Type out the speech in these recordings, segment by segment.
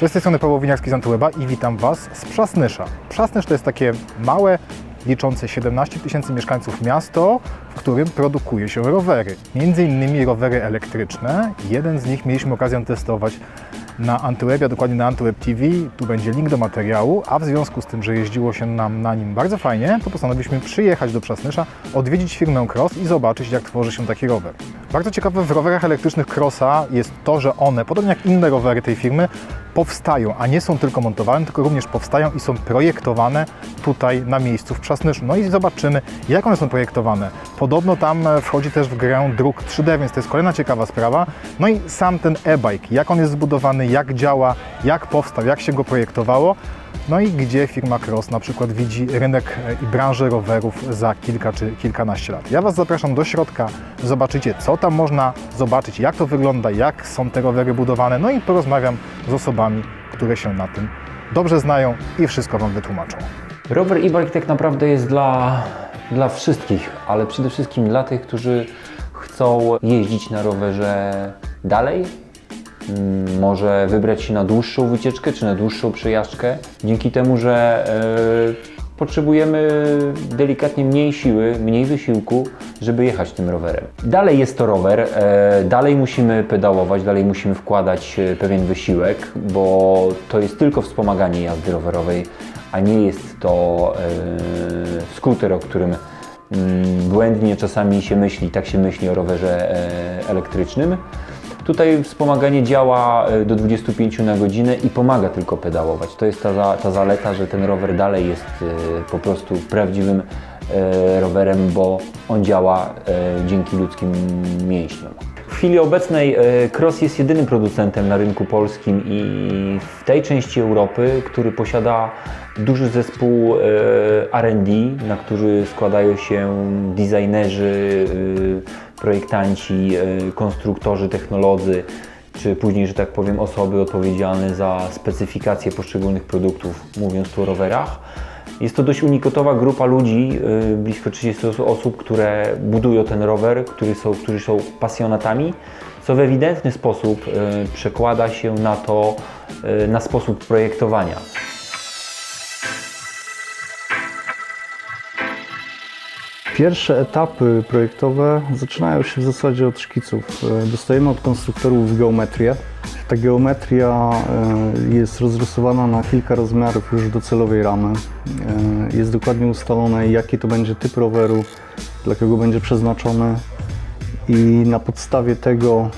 Cześć, z tej strony Paweł Winiarski z Antyweba i witam Was z Przasnysza. Przasnysz to jest takie małe, liczące 17 tysięcy mieszkańców miasto, w którym produkuje się rowery. Między innymi rowery elektryczne. Jeden z nich mieliśmy okazję testować na Antywebie, dokładnie na Antyweb TV. Tu będzie link do materiału, a w związku z tym, że jeździło się nam na nim bardzo fajnie, to postanowiliśmy przyjechać do Przasnysza, odwiedzić firmę Cross i zobaczyć, jak tworzy się taki rower. Bardzo ciekawe w rowerach elektrycznych Crossa jest to, że one, podobnie jak inne rowery tej firmy, powstają, a nie są tylko montowane, tylko również powstają i są projektowane tutaj na miejscu w Przasnyszu. No i zobaczymy, jak one są projektowane. Podobno tam e, wchodzi też w grę druk 3D, więc to jest kolejna ciekawa sprawa. No i sam ten e-bike, jak on jest zbudowany, jak działa, jak powstał, jak się go projektowało. No i gdzie firma Cross na przykład widzi rynek e, i branżę rowerów za kilka czy kilkanaście lat. Ja Was zapraszam do środka, zobaczycie co tam można zobaczyć, jak to wygląda, jak są te rowery budowane, no i porozmawiam z osobami, które się na tym dobrze znają i wszystko Wam wytłumaczą. Rower e-bike tak naprawdę jest dla, dla wszystkich, ale przede wszystkim dla tych, którzy chcą jeździć na rowerze dalej. Mm, Może wybrać się na dłuższą wycieczkę czy na dłuższą przejażdżkę. Dzięki temu, że e, potrzebujemy delikatnie mniej siły, mniej wysiłku, żeby jechać tym rowerem. Dalej jest to rower, e, dalej musimy pedałować, dalej musimy wkładać e, pewien wysiłek, bo to jest tylko wspomaganie jazdy rowerowej, a nie jest to e, skuter, o którym mm, błędnie czasami się myśli, tak się myśli o rowerze elektrycznym. Tutaj wspomaganie działa e, do 25 na godzinę i pomaga tylko pedałować. To jest ta, ta zaleta, że ten rower dalej jest e, po prostu prawdziwym e, rowerem, bo on działa dzięki ludzkim mięśniom. Chwili obecnej e, Cross jest jedynym producentem na rynku polskim i w tej części Europy, który posiada duży zespół e, R&D, na który składają się designerzy, e, projektanci, konstruktorzy, technolodzy, czy później, że tak powiem, osoby odpowiedzialne za specyfikację poszczególnych produktów, mówiąc tu o rowerach. Jest to dość unikatowa grupa ludzi, y, blisko 30 os- osób, które budują ten rower, którzy są, którzy są pasjonatami, co w ewidentny sposób y, przekłada się na to, y, na sposób projektowania. Pierwsze etapy projektowe zaczynają się w zasadzie od szkiców. Dostajemy od konstruktorów geometrię. Ta geometria e, jest rozrysowana na kilka rozmiarów już docelowej ramy. E, Jest dokładnie ustalone, jaki to będzie typ roweru, dla kogo będzie przeznaczony i na podstawie tego,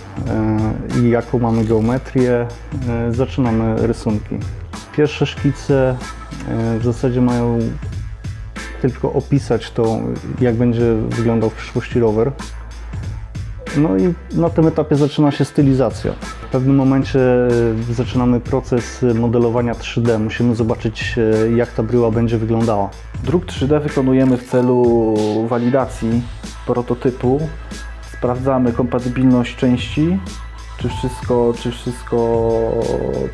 e, jaką mamy geometrię, zaczynamy rysunki. Pierwsze szkice w zasadzie mają tylko opisać to, jak będzie wyglądał w przyszłości rower. No i na tym etapie zaczyna się stylizacja. W pewnym momencie e, zaczynamy proces modelowania 3D. Musimy zobaczyć, e, jak ta bryła będzie wyglądała. Druk 3D wykonujemy w celu walidacji prototypu. Sprawdzamy kompatybilność części, czy wszystko, czy wszystko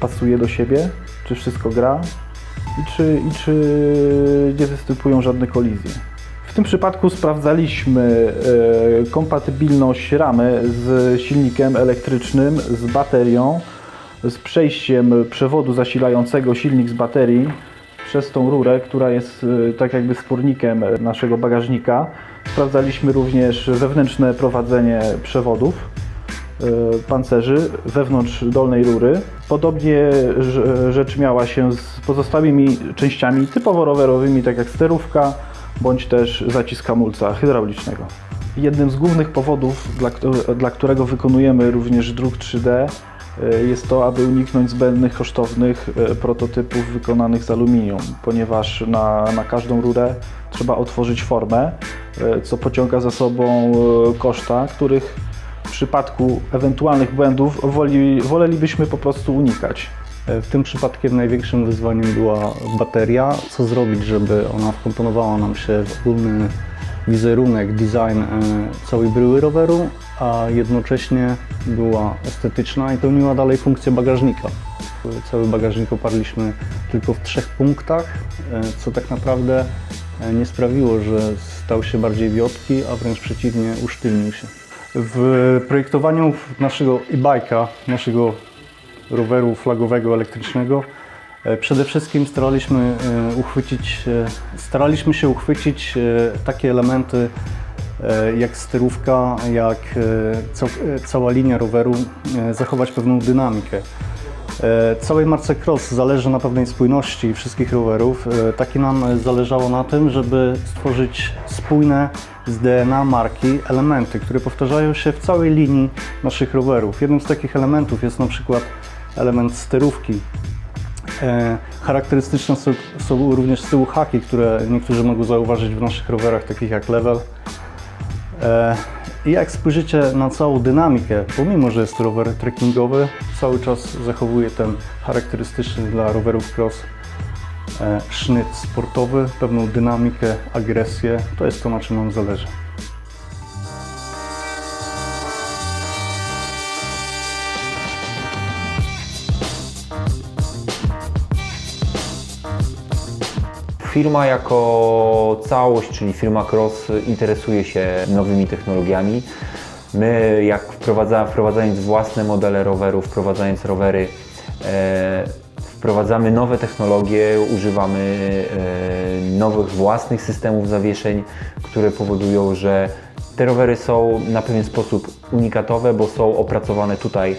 pasuje do siebie, czy wszystko gra i czy, i czy nie występują żadne kolizje. Tym przypadku sprawdzaliśmy e, kompatybilność ramy z silnikiem elektrycznym, z baterią, z przejściem przewodu zasilającego silnik z baterii przez tą rurę, która jest e, tak jakby spornikiem naszego bagażnika. Sprawdzaliśmy również wewnętrzne prowadzenie przewodów e, pancerzy wewnątrz dolnej rury. Podobnie rz- rzecz miała się z pozostałymi częściami typowo rowerowymi, tak jak sterówka bądź też zacisk hamulca hydraulicznego. Jednym z głównych powodów, dla, dla którego wykonujemy również druk 3D, e, jest to, aby uniknąć zbędnych, kosztownych e, prototypów wykonanych z aluminium, ponieważ na, na każdą rurę trzeba otworzyć formę, e, co pociąga za sobą koszta, których w przypadku ewentualnych błędów woli, wolelibyśmy po prostu unikać. E, W tym przypadkiem największym wyzwaniem była bateria. Co zrobić, żeby ona wkomponowała nam się w ogólny wizerunek, design e, całej bryły roweru, a jednocześnie była estetyczna i pełniła dalej funkcję bagażnika. Cały bagażnik oparliśmy tylko w trzech punktach, e, co tak naprawdę nie sprawiło, że stał się bardziej wiotki, a wręcz przeciwnie, usztywnił się. W projektowaniu naszego e-bike'a, naszego roweru flagowego elektrycznego. E, Przede wszystkim staraliśmy, e, uchwycić, e, staraliśmy się uchwycić takie elementy jak sterówka, jak ca- cała linia roweru, zachować pewną dynamikę. Całej marce Cross zależy na pewnej spójności wszystkich rowerów. Takie nam zależało na tym, żeby stworzyć spójne z DNA marki elementy, które powtarzają się w całej linii naszych rowerów. Jednym z takich elementów jest na przykład element sterówki. E, Charakterystyczne są, są również z tyłu haki, które niektórzy mogą zauważyć w naszych rowerach, takich jak Level. E, I jak spojrzycie na całą dynamikę, pomimo że jest rower trekkingowy, cały czas zachowuje ten charakterystyczny dla rowerów cross e, sznyt sportowy, pewną dynamikę, agresję. To jest to, na czym nam zależy. Firma jako całość, czyli firma Cross, interesuje się nowymi technologiami. My, jak wprowadza, wprowadzając własne modele rowerów, wprowadzając rowery, e, wprowadzamy nowe technologie, używamy e, nowych własnych systemów zawieszeń, które powodują, że te rowery są na pewien sposób unikatowe, bo są opracowane tutaj e,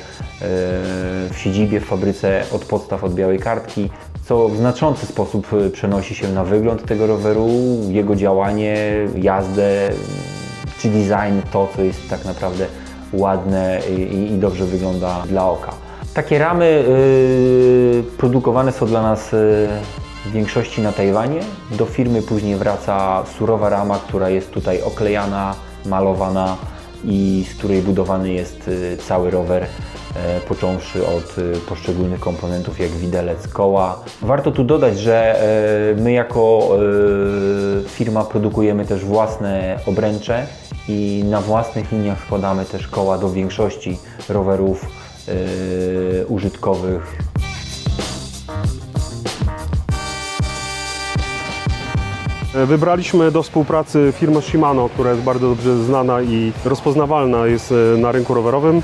w siedzibie, w fabryce od podstaw, od białej kartki, co w znaczący sposób e, przenosi się na wygląd tego roweru, jego działanie, jazdę, czy design, to co jest tak naprawdę ładne i, i dobrze wygląda dla oka. Takie ramy y, produkowane są dla nas y, w większości na Tajwanie. Do firmy później wraca surowa rama, która jest tutaj oklejana, malowana i z której budowany jest y, cały rower, począwszy od y, poszczególnych komponentów jak widelec, koła. Warto tu dodać, że e, my jako e, firma produkujemy też własne obręcze i na własnych liniach składamy też koła do większości rowerów e, użytkowych Wybraliśmy do współpracy firmę Shimano, która jest bardzo dobrze znana i rozpoznawalna jest e, na rynku rowerowym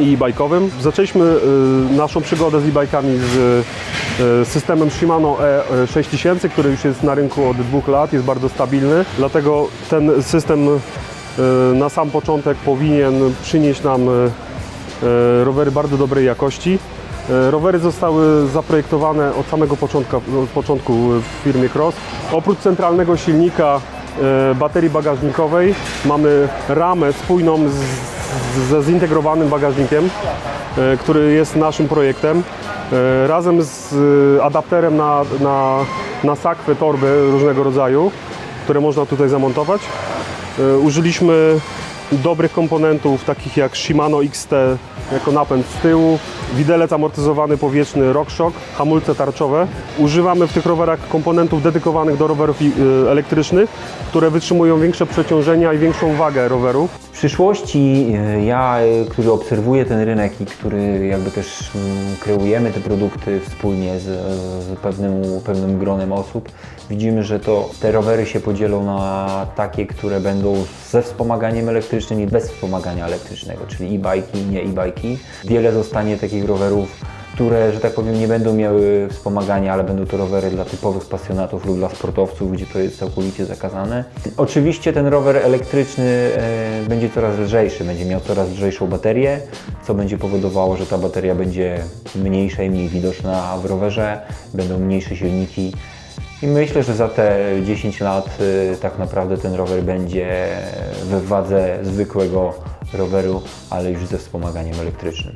i bajkowym. Zaczęliśmy e, naszą przygodę z e-bikami z e, systemem Shimano E6000, który już jest na rynku od dwóch lat, jest bardzo stabilny. Dlatego ten system na sam początek powinien przynieść nam rowery bardzo dobrej jakości. Rowery zostały zaprojektowane od samego początku, w firmie Cross. Oprócz centralnego silnika, baterii bagażnikowej mamy ramę spójną z, ze zintegrowanym bagażnikiem, e, który jest naszym projektem. E, Razem z e, adapterem na, na, na sakwę, torby różnego rodzaju, które można tutaj zamontować. Użyliśmy dobrych komponentów, takich jak Shimano XT jako napęd z tyłu, widelec amortyzowany powietrzny RockShox, hamulce tarczowe. Używamy w tych rowerach komponentów dedykowanych do rowerów elektrycznych, które wytrzymują większe przeciążenia i większą wagę rowerów. Przyszłości e, ja, e, który obserwuję ten rynek i który jakby też mm, kreujemy te produkty wspólnie z, z pewnym, pewnym gronem osób, widzimy, że to te rowery się podzielą na takie, które będą ze wspomaganiem elektrycznym i bez wspomagania elektrycznego, czyli e-bajki, nie e-bajki. Wiele zostanie takich rowerów, które, że tak powiem, nie będą miały wspomagania, ale będą to rowery dla typowych pasjonatów lub dla sportowców, gdzie to jest całkowicie zakazane. Oczywiście ten rower elektryczny e, będzie coraz lżejszy, będzie miał coraz lżejszą baterię, co będzie powodowało, że ta bateria będzie mniejsza i mniej widoczna w rowerze, będą mniejsze silniki. I myślę, że za te 10 lat y, tak naprawdę ten rower będzie we wadze zwykłego roweru, ale już ze wspomaganiem elektrycznym.